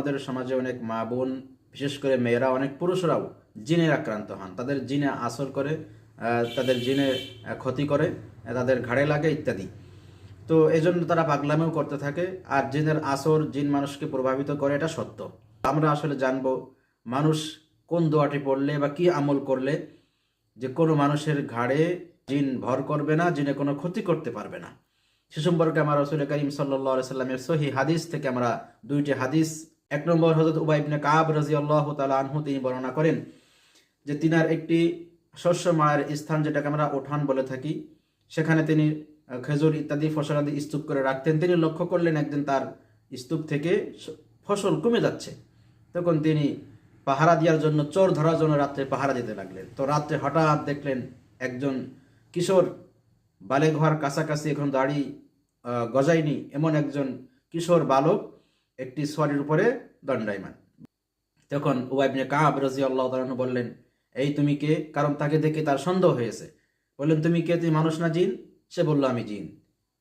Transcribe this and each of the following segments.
আমাদের সমাজে অনেক মা বোন, বিশেষ করে মেয়েরা, অনেক পুরুষরাও জিনের আক্রান্ত হন। তাদের জিনে আসর করে তাদের জিনে ক্ষতি করে তাদের ঘাড়ে লাগে ইত্যাদি। তো এই জন্য তারা পাগলামেও করতে থাকে, আর জিনের আসর, জিন মানুষকে প্রভাবিত করে, এটা সত্য। আমরা আসলে জানব মানুষ কোন দোয়াটি পড়লে বা কি আমল করলে যে কোনো মানুষের ঘাড়ে জিন ভর করবে না, জিনে কোনো ক্ষতি করতে পারবে না। সে সম্পর্কে আমরা রসুল করিম সাল্লা সাল্লামের সহি হাদিস থেকে আমরা দুইটি হাদিস এক নম্বর হজরত উবাইবনে কাব রাজি আল্লাহ তালা আনহু তিনি বর্ণনা করেন যে তিনার একটি শস্য মায়ের স্থান যেটাকে আমরা ওঠান বলে থাকি, সেখানে তিনি খেজুর ইত্যাদি ফসলাদি স্তূপ করে রাখতেন। তিনি লক্ষ্য করলেন একদিন তার স্তূপ থেকে ফসল কমে যাচ্ছে। তখন তিনি পাহারা দেওয়ার জন্য, চোর ধরার জন্য রাত্রে পাহারা দিতে লাগলেন। তো রাত্রে হঠাৎ দেখলেন একজন কিশোর হওয়ার কাছাকাছি এখন দাড়ি গজায়নি। এমন একজন কিশোর বালক একটি সোয়ারির উপরে দণ্ডায়মান। তখন উবাইবনে কাব রাজি আল্লাহ তালন বললেন, এই তুমি কে? কারণ তাকে দেখে তার সন্দেহ হয়েছে। বললেন, তুমি কে? তুমি মানুষ না জিন? সে বলল, আমি জিন।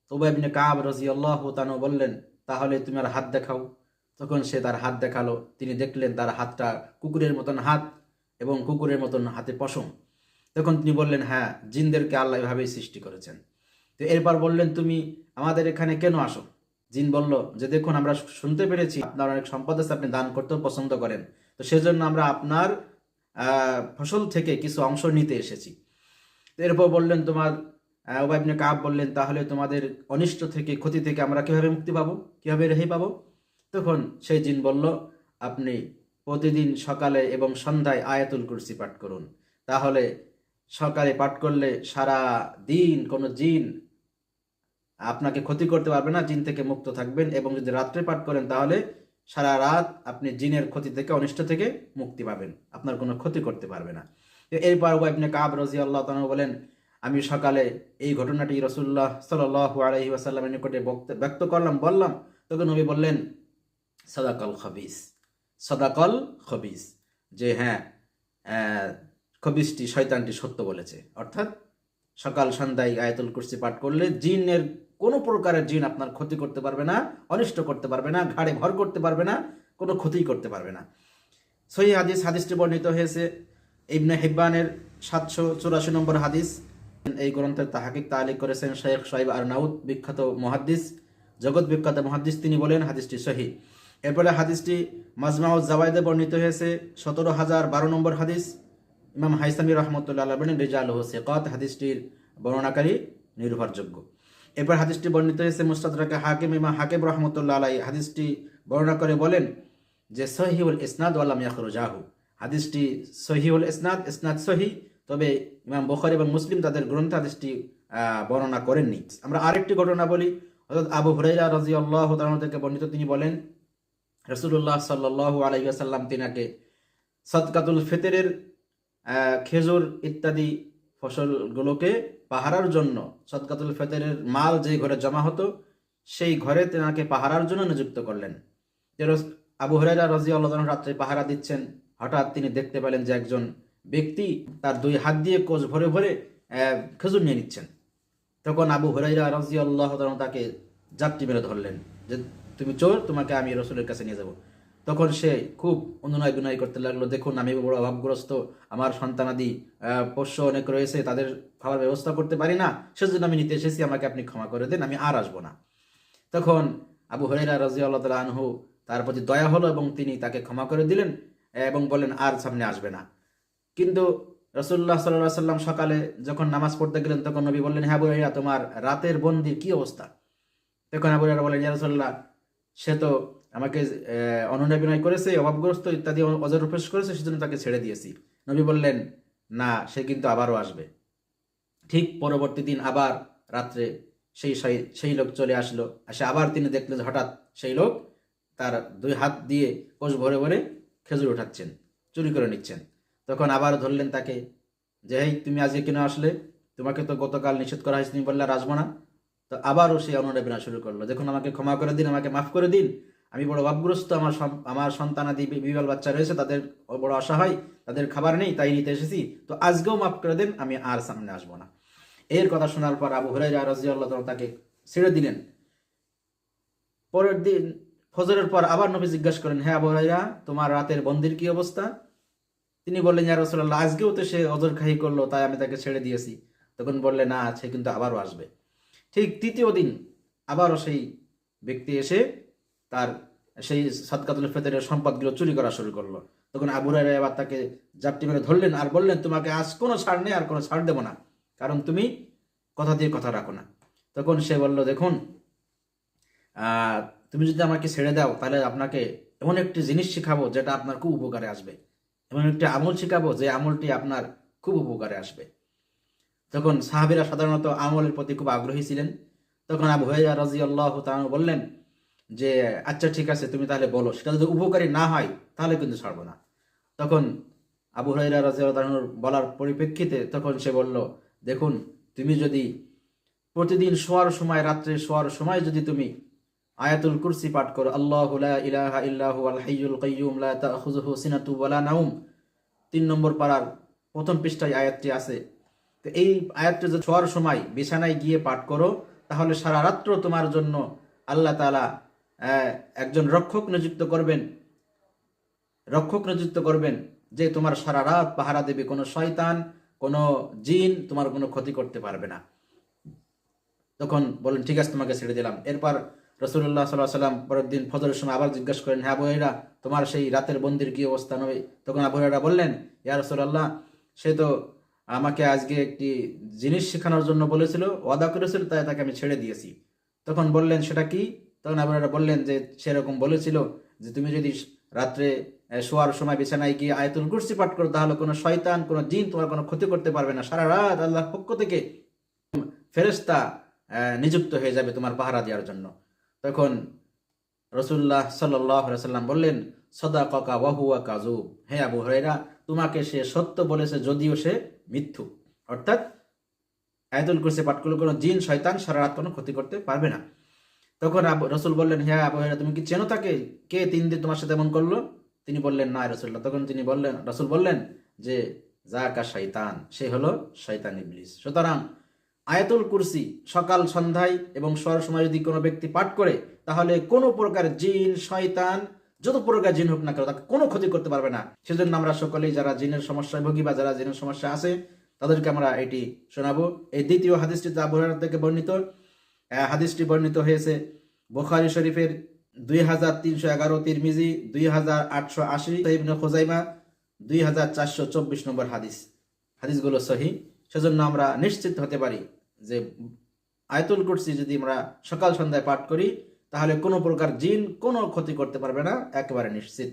তো উবাইবনে কাব রাজি আল্লাহ তানু বললেন, তাহলে তুমি আর হাত দেখাও। তখন সে তার হাত দেখাল, তিনি দেখলেন তার হাতটা কুকুরের মতন হাত এবং কুকুরের মতন হাতে পশম। তখন তিনি বললেন হ্যাঁ জিনদেরকে আল্লাহ এভাবেই সৃষ্টি করেছেন। তো এরপর বললেন, তুমি আমাদের এখানে কেন আসো? জিন বলল, যে দেখুন, আমরা শুনতে পেরেছি, আপনার অনেক সম্পদ আছে, আপনি দান করতেও পছন্দ করেন। তো সেজন্য আমরা আপনার ফসল থেকে কিছু অংশ নিতে এসেছি। এরপর বললেন, তোমার ওবাইবনে কাব বললেন, তাহলে তোমাদের অনিষ্ট থেকে, ক্ষতি থেকে আমরা কীভাবে মুক্তি পাবো? কীভাবে রেহাই পাবো? তখন সেই জিন বলল, আপনি প্রতিদিন সকালে এবং সন্ধ্যায় আয়াতুল কুরসি পাঠ করুন। তাহলে সকালে পাঠ করলে সারা দিন কোনো জিন আপনাকে ক্ষতি করতে পারবে না, জিন থেকে মুক্ত থাকবেন এবং যদি রাত্রে পাঠ করেন তাহলে সারা রাত আপনি জিনের ক্ষতি থেকে, অনিষ্ট থেকে মুক্তি পাবেন, আপনার কোনো ক্ষতি করতে পারবে না। এরপর আপনি কাব রাজি আল্লাহ তাআলা বলেন, আমি সকালে এই ঘটনাটি রসুল্লাহ সাল্লাহ আলহি ওয়াসাল্লামের নিকটে ব্যক্ত করলাম, বললাম, তখন নবী বললেন, সদাকল খবিস সদাকল খবিস, যে হ্যাঁ খবিসটি শয়তানটি সত্য বলেছে। অর্থাৎ সকাল সন্ধ্যায় আয়াতুল কুরসি পাঠ করলে জিনের কোনো প্রকারের জিন আপনার ক্ষতি করতে পারবে না, অনিষ্ট করতে পারবে না, ঘাড়ে ভর করতে পারবে না, কোনো ক্ষতি করতে পারবে না। সহি হাদিস, হাদিসটি বর্ণিত হয়েছে। ইবনে হিব্বানের সাতশো চুরাশি নম্বর হাদিস। এই গ্রন্থের তাহাকিক তালিক করেছেন শেখ সাহেব আর নাউদ বিখ্যাত মহাদ্দিস, জগৎ বিখ্যাত মহাদ্দিস তিনি বলেন হাদিসটি সহি। এরপরে হাদিসটি মাজমাউজ জাওয়াইদে বর্ণিত হয়েছে, সতেরো হাজার বারো নম্বর হাদিস। ইমাম হাইসামি রহমতুল্লাহ আল্লাহ বলেন রেজাল হোসেকত হাদিসটির বর্ণনাকারী, নির্ভরযোগ্য। এরপর হাদিসটি বর্ণিত হয়েছে মুস্তাদরাকে হাকিম ইমাম হাকিম রহমতুল্লাহ আলাই হাদিসটি বর্ণনা করে বলেন যে সহিউল ইসনাদ ওয়ালাম ইয়াখরুজাহু। হাদিসটি সহিউল ইসনাদ ইসনাদ সহি, তবে ইমাম বখারি এবং মুসলিম তাদের গ্রন্থ হাদিসটি বর্ণনা করেননি। আমরা আরেকটি ঘটনা বলি অর্থাৎ আবু হুরাইরা রাজি আল্লাহ থেকে বর্ণিত, তিনি বলেন রসুল্লাহ সাল্লাহ আলাইসাল্লাম তিনাকে সদকাতুল ফিতরের খেজুর ইত্যাদি ফসলগুলোকে পাহারার জন্য, সদকাতুল ফিতরের মাল যে ঘরে জমা হতো, সেই ঘরে তেনাকে পাহারার জন্য নিযুক্ত করলেন। আবু হরাইরা রাজি আল্লাহ রাত্রে পাহারা দিচ্ছেন। হঠাৎ তিনি দেখতে পেলেন যে একজন ব্যক্তি তার দুই হাত দিয়ে কোষ ভরে ভরে খেজুর নিয়ে নিচ্ছেন। তখন আবু হরাইরা রাজি আল্লাহ তাকে জাপটি মেরে ধরলেন যে, তুমি চোর, তোমাকে আমি রসুলের কাছে নিয়ে যাব। তখন সে খুব অনুনয় বিনয় করতে লাগল, দেখুন, আমি বড় অভাবগ্রস্ত, আমার সন্তানাদি পোষ্য অনেক রয়েছে, তাদের খাওয়ার ব্যবস্থা করতে পারি না, সেজন্য আমি নিতে এসেছি, আমাকে আপনি ক্ষমা করে দেন, আমি আর আসব না। তখন আবু হরেরা রাজি আল্লাহ তালা আনহু তার প্রতি দয়া হলো এবং তিনি তাকে ক্ষমা করে দিলেন এবং বলেন আর সামনে আসবে না। কিন্তু রসুল্লাহ সাল্লাহ সাল্লাম সকালে যখন নামাজ পড়তে গেলেন, তখন নবী বললেন হ্যাঁ বুড়াইয়া তোমার রাতের বন্দির কি অবস্থা? তখন আবু বললেন, ইয়া রাসূলুল্লাহ, সে তো আমাকে অনুনয় বিনয় করেছে, অভাবগ্রস্ত ইত্যাদি অজর উপেশ করেছে, সেজন্য তাকে ছেড়ে দিয়েছি। নবী বললেন, না, সে কিন্তু আবারও আসবে। ঠিক পরবর্তী দিন আবার রাত্রে সেই সেই- লোক চলে আসলো। আসে আবার তিনি দেখলেন হঠাৎ সেই লোক তার দুই হাত দিয়ে কোষ ভরে ভরে খেজুর উঠাচ্ছেন চুরি করে নিচ্ছেন। তখন আবার ধরলেন তাকে, যে এই তুমি আজকে কেন আসলে? তোমাকে তো গতকাল নিষেধ করা হয়েছে, তুমি বললে আর আসব না। তো আবারও সেই অনুনয় বিনা শুরু করল। দেখুন, আমাকে ক্ষমা করে দিন, আমাকে মাফ করে দিন আমি বড় অভাবগ্রস্ত আমার আমার সন্তানাদি বি- বিবাল বাচ্চা রয়েছে, তাদের বড় অসহায় তাদের খাবার নেই, তাই নিতে এসেছি। তো আজকেও মাফ করে দেন, আমি আর সামনে আসব না। এর কথা শোনার পর আবু হুরাইরা রাজিয়াল্লাহ তাআলা তাকে ছেড়ে দিলেন। পরের দিন ফজরের পর আবার নবী জিজ্ঞাসা করেন হ্যাঁ আবু হুরায়রা, তোমার রাতের বন্দির কি অবস্থা? তিনি বললেন, ইয়া রাসূলুল্লাহ, আজকেও তো সে অজর খাহি করল, তাই আমি তাকে ছেড়ে দিয়েছি। তখন বললে না, সে কিন্তু আবারও আসবে। ঠিক তৃতীয় দিন আবারও সেই ব্যক্তি এসে তার সেই সদকাতুল ফেতরের সম্পদগুলো চুরি করা শুরু করল। তখন আবু হুরায়রা এবার তাকে জাপটি মেরে ধরলেন আর বললেন, তোমাকে আজ কোনো ছাড় নেই, আর কোনো ছাড় দেবো না। কারণ তুমি কথা দিয়ে কথা রাখো না। তখন সে বলল, দেখুন তুমি যদি আমাকে ছেড়ে দাও, তাহলে আপনাকে এমন একটি জিনিস শেখাবো যেটা আপনার খুব উপকারে আসবে। এমন একটি আমল শেখাবো যে আমলটি আপনার খুব উপকারে আসবে। তখন সাহাবিরা সাধারণত আমলের প্রতি খুব আগ্রহী ছিলেন। তখন আবু হইয়া রাজি আল্লাহ বললেন যে আচ্ছা ঠিক আছে তুমি তাহলে বলো। সেটা যদি উপকারী না হয় তাহলে কিন্তু ছাড়বো না। তখন আবু হরাইরা রাজি আল্লাহর বলার পরিপ্রেক্ষিতে তখন সে বলল দেখুন তুমি যদি প্রতিদিন শোয়ার সময় রাত্রে শোয়ার সময় যদি তুমি আয়াতুল কুরসি পাঠ করো আল্লাহ ইলাহা ইল্লাহু আল হাইয়ুল কাইয়্যুম লা সিনাতু নাউম তিন নম্বর পাড়ার প্রথম পৃষ্ঠায় আয়াতটি আছে। তো এই আয়াতটি যদি শোয়ার সময় বিছানায় গিয়ে পাঠ করো তাহলে সারা রাত্র তোমার জন্য আল্লাহ আহ, একজন রক্ষক নিযুক্ত করবেন, রক্ষক নিযুক্ত করবেন যে তোমার সারা রাত পাহারা দেবে। কোনো শয়তান, কোনো জিন তোমার কোনো ক্ষতি করতে পারবে না। তখন বলেন ঠিক আছে, তোমাকে ছেড়ে দিলাম। এরপর রসুল্লাহ সাল্লাহ সাল্লাম পরের দিন ফজরের সময় আবার জিজ্ঞাসা করেন হ্যাঁ আবহাইরা তোমার সেই রাতের বন্দির কি অবস্থা? নবে তখন আবহাইরা বললেন, ইয়া রসুল্লাহ সে তো আমাকে আজকে একটি জিনিস শেখানোর জন্য বলেছিল, ওয়াদা করেছিল, তাই তাকে আমি ছেড়ে দিয়েছি। তখন বললেন, সেটা কি? তখন আবহাইরা বললেন যে সেরকম বলেছিল যে তুমি যদি রাত্রে শোয়ার সময় বিছানায় গিয়ে আয়তুল কুরসি পাঠ করো, তাহলে কোনো শয়তান, কোনো জিন তোমার কোনো ক্ষতি করতে পারবে না। সারা রাত আল্লাহর পক্ষ থেকে ফেরেস্তা নিযুক্ত হয়ে যাবে তোমার পাহারা দেওয়ার জন্য। তখন রসুল্লাহ সাল্লাম বললেন সদা ককা ওয়াহুয়া কাজুব হে আবু হরেরা তোমাকে সে সত্য বলেছে যদিও সে মিথ্যু। অর্থাৎ আয়তুল কুরসি পাঠ করলে কোনো জিন, শয়তান সারা রাত কোনো ক্ষতি করতে পারবে না। তখন রসুল বললেন হ্যাঁ আবু হরেরা তুমি কি চেনো তাকে? কে তিন দিন তোমার সাথে এমন করল? তিনি বললেন, না রসুল্লাহ তখন তিনি বললেন, রসুল বললেন যে জাকা শয়তান। সে হলো শয়তান ইবলিস। সুতরাং আয়াতুল কুরসি সকাল সন্ধ্যায় এবং সর সময় যদি কোনো ব্যক্তি পাঠ করে, তাহলে কোনো প্রকার জিন, শয়তান, যত প্রকার জিন হোক না কেন, তাকে কোনো ক্ষতি করতে পারবে না। সেজন্য আমরা সকলেই যারা জিনের সমস্যায় ভুগি বা যারা জিনের সমস্যা আছে, তাদেরকে আমরা এটি শোনাবো। এই দ্বিতীয় হাদিসটিতে আবু হুরায়রা থেকে বর্ণিত হাদিসটি বর্ণিত হয়েছে, বোখারি শরীফের দুই হাজার তিনশো এগারো, তিরমিজি দুই হাজার আটশো আশি ইবনে খোজাইমা দুই হাজার চারশো চব্বিশ নম্বর হাদিস। হাদিসগুলো সহি সেজন্য আমরা নিশ্চিত হতে পারি যে আয়তুল কুরসি যদি আমরা সকাল সন্ধ্যায় পাঠ করি, তাহলে কোনো প্রকার জিন কোনো ক্ষতি করতে পারবে না, একেবারে নিশ্চিত।